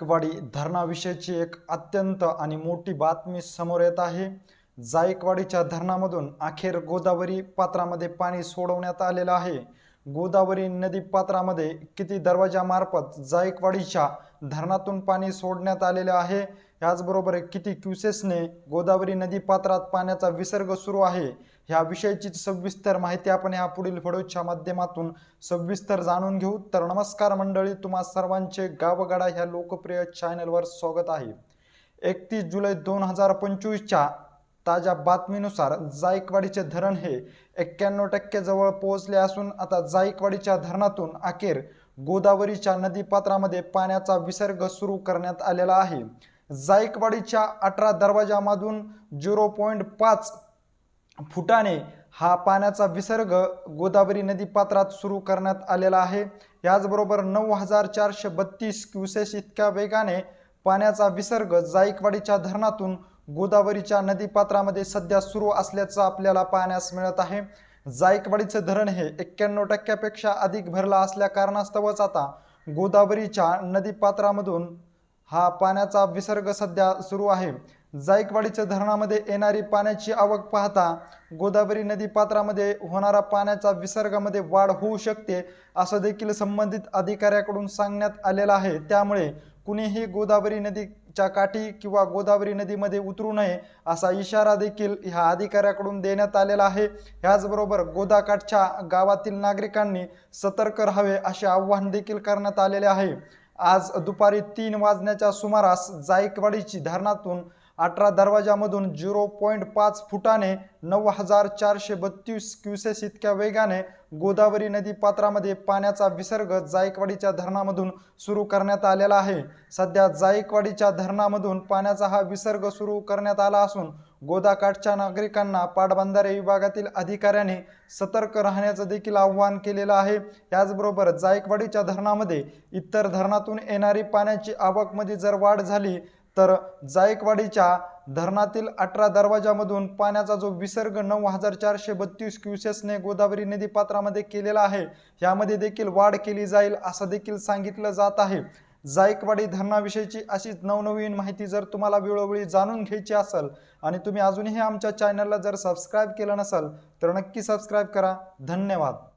जायकवाडी धरणाविषयीची एक अत्यंत आणि मोठी बातमी समोर येत आहे. जायकवाडीच्या धरणामधून अखेर गोदावरी पात्रामध्ये पाणी सोडवण्यात आलेलं आहे. गोदावरी नदी पात्रामध्ये किती दरवाजामार्फत जायकवाडीच्या धरणातून पाणी सोडण्यात आलेले आहे? त्याचबरोबर किती क्युसेसने गोदावरी नदी पात्रात पाण्याचा विसर्ग सुरू आहे ह्या विषयीची सविस्तर माहिती आपण ह्या पुढील व्हिडिओच्या माध्यमातून सविस्तर जाणून घेऊ. तर नमस्कार मंडळी तुम्हा सर्वांचे गावगाडा ह्या लोकप्रिय चॅनलवर स्वागत आहे. एकतीस जुलै दोन हजार पंचवीसच्या ताज्या बातमीनुसार जायकवाडीचे धरण हे एक्क्याण्णव टक्के जवळ पोहोचले असून आता जायकवाडीच्या धरणातून अखेर गोदावरीच्या नदीपात्रामध्ये पाण्याचा विसर्ग सुरू करण्यात आलेला आहे. जायकवाडीच्या अठरा दरवाजामधून झिरो पॉईंट पाच फुटाने हा पाण्याचा विसर्ग गोदावरी नदीपात्रात सुरू करण्यात आलेला आहे. याचबरोबर नऊ हजार चारशे बत्तीस क्युसेस इतक्या वेगाने पाण्याचा विसर्ग जायकवाडीच्या धरणातून गोदावरीच्या नदीपात्रामध्ये सध्या सुरू असल्याचं आपल्याला पाहण्यास मिळत आहे. जायकवाडीचं धरण हे एक्क्याण्णव टक्क्यापेक्षा अधिक भरला असल्या कारणास्तवच आता गोदावरीच्या नदीपात्रामधून हा पाण्याचा विसर्ग सध्या सुरू आहे. जायकवाडीच्या धरणामध्ये येणारी पाण्याची आवक पाहता गोदावरी नदी पात्रामध्ये होणारा पाण्याचा विसर्गामध्ये वाढ होऊ शकते असं देखील संबंधित अधिकाऱ्याकडून सांगण्यात आलेलं आहे. त्यामुळे कुणीही गोदावरी नदीच्या काठी किंवा गोदावरी नदीमध्ये उतरू नये असा इशारा देखील ह्या अधिकाऱ्याकडून देण्यात आलेला आहे. ह्याचबरोबर गोदाकाठच्या गावातील नागरिकांनी सतर्क राहावे असे आव्हान देखील करण्यात आलेले आहे. आज दुपारी तीन वाजण्याच्या सुमारास जायकवाडीची धरणातून अठरा दरवाजामधून झिरो पॉईंट पाच फुटाने नऊ हजार चारशे बत्तीस क्युसेस इतक्या वेगाने गोदावरी नदी पात्रामध्ये पाण्याचा विसर्ग जायकवाडीच्या धरणामधून सुरू करण्यात आलेला आहे. सध्या जायकवाडीच्या धरणामधून पाण्याचा हा विसर्ग सुरू करण्यात आला असून गोदाकाठच्या नागरिकांना पाटबंधारे विभागातील अधिकाऱ्यांनी सतर्क राहण्याचं देखील आव्हान केलेलं आहे. याचबरोबर जायकवाडीच्या धरणामध्ये इतर धरणातून येणारी पाण्याची आवकमध्ये जर वाढ झाली तर जायकवाडीच्या धरणातील अठरा दरवाजामधून पाण्याचा जो विसर्ग नऊ हजार चारशे बत्तीस क्युसेसने गोदावरी नदीपात्रामध्ये केलेला आहे यामध्ये देखील वाढ केली जाईल असं देखील सांगितलं जात आहे. जायकवाडी धरणाविषयीची अशीच नवनवीन माहिती जर तुम्हाला वेळोवेळी जाणून घ्यायची असेल आणि तुम्ही अजूनही आमच्या चॅनलला जर सबस्क्राईब केलं नसेल तर नक्की सबस्क्राईब करा. धन्यवाद.